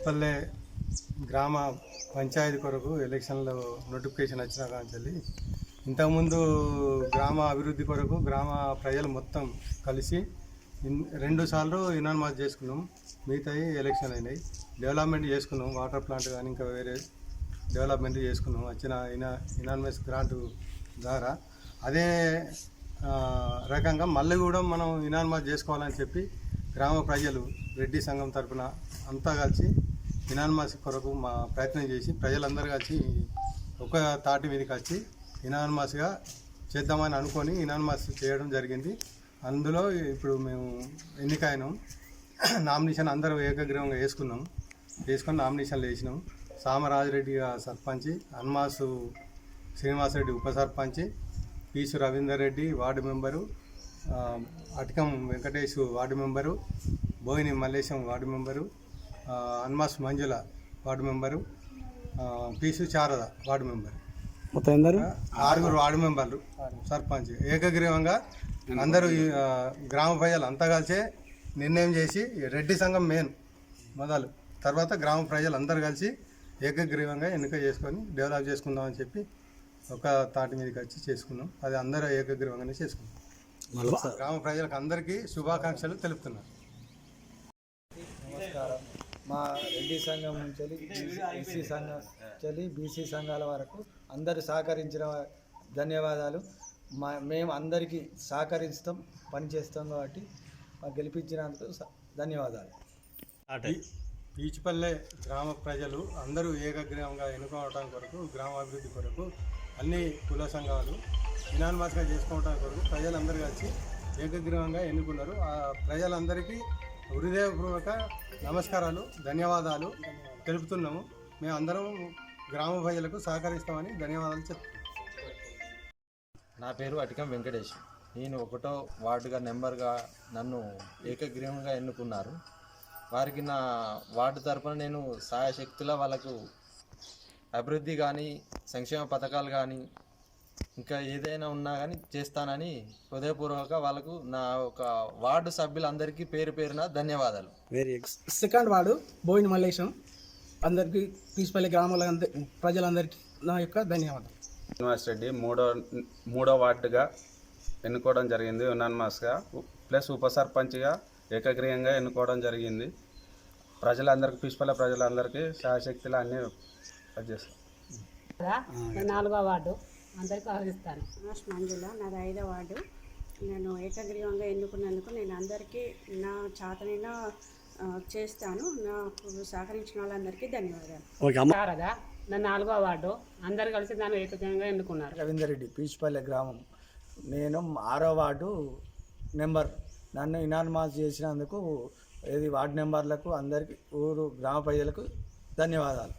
పిచ్చిపల్లె గ్రామ పంచాయతీ కొరకు ఎలక్షన్లో నోటిఫికేషన్ వచ్చిన కాంచెల్లి ఇంతకుముందు గ్రామ అభివృద్ధి కొరకు గ్రామ ప్రజలు మొత్తం కలిసి రెండు సార్లు ఇనాన్మాస్ చేసుకున్నాం. మిగతాయి ఎలక్షన్ అయినాయి. డెవలప్మెంట్ చేసుకున్నాం. వాటర్ ప్లాంట్ కానీ ఇంకా వేరే డెవలప్మెంట్ చేసుకున్నాం. వచ్చిన ఇనా ఇనాన్మస్ గ్రాంట్ ద్వారా. అదే రకంగా మళ్ళీ కూడా మనం ఇనాన్మాస్ చేసుకోవాలని చెప్పి గ్రామ ప్రజలు రెడ్డి సంఘం తరఫున అంతా కలిసి ఇనాన్మాస్ కొరకు మా ప్రయత్నం చేసి ప్రజలందరూ కలిసి ఒక తాటి మీదకి వచ్చి ఇనాన్మాస్గా చేద్దామని అనుకొని ఇనాన్మాస్ చేయడం జరిగింది. అందులో ఇప్పుడు మేము ఎన్నికైనాం. నామినేషన్ అందరూ ఏకగ్రీవంగా వేసుకున్నాం. వేసుకొని నామినేషన్లు వేసినాం. సామరాజరెడ్డి సర్పంచి హన్మాసు శ్రీనివాసరెడ్డి ఉప సర్పంచి పీసు రవీందర్ రెడ్డి వార్డు మెంబరు ఆ, Atikam Venkatesh ward member Boini Mallesham ward member ఆ, Hanmas Manjula ward member Peesu Sharada ward member. మొత్తం ఎందరు? ఆరుగురు వార్డు మెంబర్లు సర్పంచ్. ఏకగ్రీవంగా అందరూ గ్రామ ప్రజలు అంతా కలిసే నిర్ణయం చేసి రెడ్డి సంఘం మెయిన్ మొదలు. తర్వాత గ్రామ ప్రజలు అందరూ కలిసి ఏకగ్రీవంగా ఎన్నిక చేసుకొని డెవలప్ చేసుకుందామని చెప్పి ఒక తాటి మీదకి వచ్చి చేసుకున్నాం. అది అందరూ ఏకగ్రీవంగానే చేసుకున్నాం. గ్రామ ప్రజలకు అందరికీ శుభాకాంక్షలు తెలుపుతున్నాను. నమస్కారం మా రెడ్డి సంఘం నుంచి ఎస్సీ సంఘం నుంచి బీసీ సంఘాల వరకు అందరూ సహకరించిన ధన్యవాదాలు. మా మేము అందరికీ సహకరిస్తాం పనిచేస్తాం కాబట్టి మాకు గెలిపించినందుకు స- ధన్యవాదాలు. పీచిపల్లె గ్రామ ప్రజలు అందరూ ఏకగ్రీవంగా ఎన్నుకోవడం కొరకు గ్రామాభివృద్ధి కొరకు అన్ని కుల సంఘాలు ఇనాన్మాస్గా చేసుకోవడం కొరకు ప్రజలందరూ కలిసి ఏకగ్రీవంగా ఎన్నుకున్నారు. ఆ ప్రజలందరికీ హృదయపూర్వక నమస్కారాలు ధన్యవాదాలు తెలుపుతున్నాము. మేము అందరం గ్రామ ప్రజలకు సహకరిస్తామని ధన్యవాదాలు చెప్తున్నాం నా పేరు అటికం వెంకటేష్. నేను ఒకటో వార్డుగా నెంబర్గా నన్ను ఏకగ్రీవంగా ఎన్నుకున్నారు. వారికి నా వార్డు తరపున నేను సహాయశక్తుల వాళ్ళకు అభివృద్ధి కానీ సంక్షేమ పథకాలు కానీ ఇంకా ఏదైనా ఉన్నా కానీ చేస్తానని హృదయపూర్వక వాళ్ళకు నా ఒక వార్డు సభ్యులందరికీ పేరు పేరున ధన్యవాదాలు. Very second ward Boina Mallesham. అందరికీ పీసుపల్లి గ్రామాల ప్రజలందరికీ నా యొక్క ధన్యవాదాలు. శ్రీనివాస్ రెడ్డి మూడో మూడో వార్డుగా ఎన్నుకోవడం జరిగింది యునాన్మాస్గా ప్లస్ ఉప సర్పంచ్గా ఏకగ్రీయంగా ఎన్నుకోవడం జరిగింది. ప్రజలందరికీ పుష్పల ప్రజలందరికీ శాశక్తులు అన్నీ పనిచేస్తాం నాలుగో వార్డు. అందరికీ ఆహ్వానిస్తాను మంజుల నాది ఐదో వార్డు. నేను ఏకగ్రీవంగా ఎన్నుకున్నందుకు నేను అందరికీ నా చాతనైన చేస్తాను. నాకు సహకరించిన వాళ్ళందరికీ ధన్యవాదాలు. శారదా నేను నాలుగో వార్డు. అందరు కలిసి దాన్ని ఏకగ్రీవంగా ఎన్నుకున్నారు. రవీందర్ రెడ్డి పీచుపల్లె గ్రామం. నేను ఆరో వార్డు నెంబర్ నన్ను ఇనాన్మాస్ చేసినందుకు ఇది వార్డు నెంబర్లకు అందరికీ ఊరు గ్రామ ప్రజలకు ధన్యవాదాలు.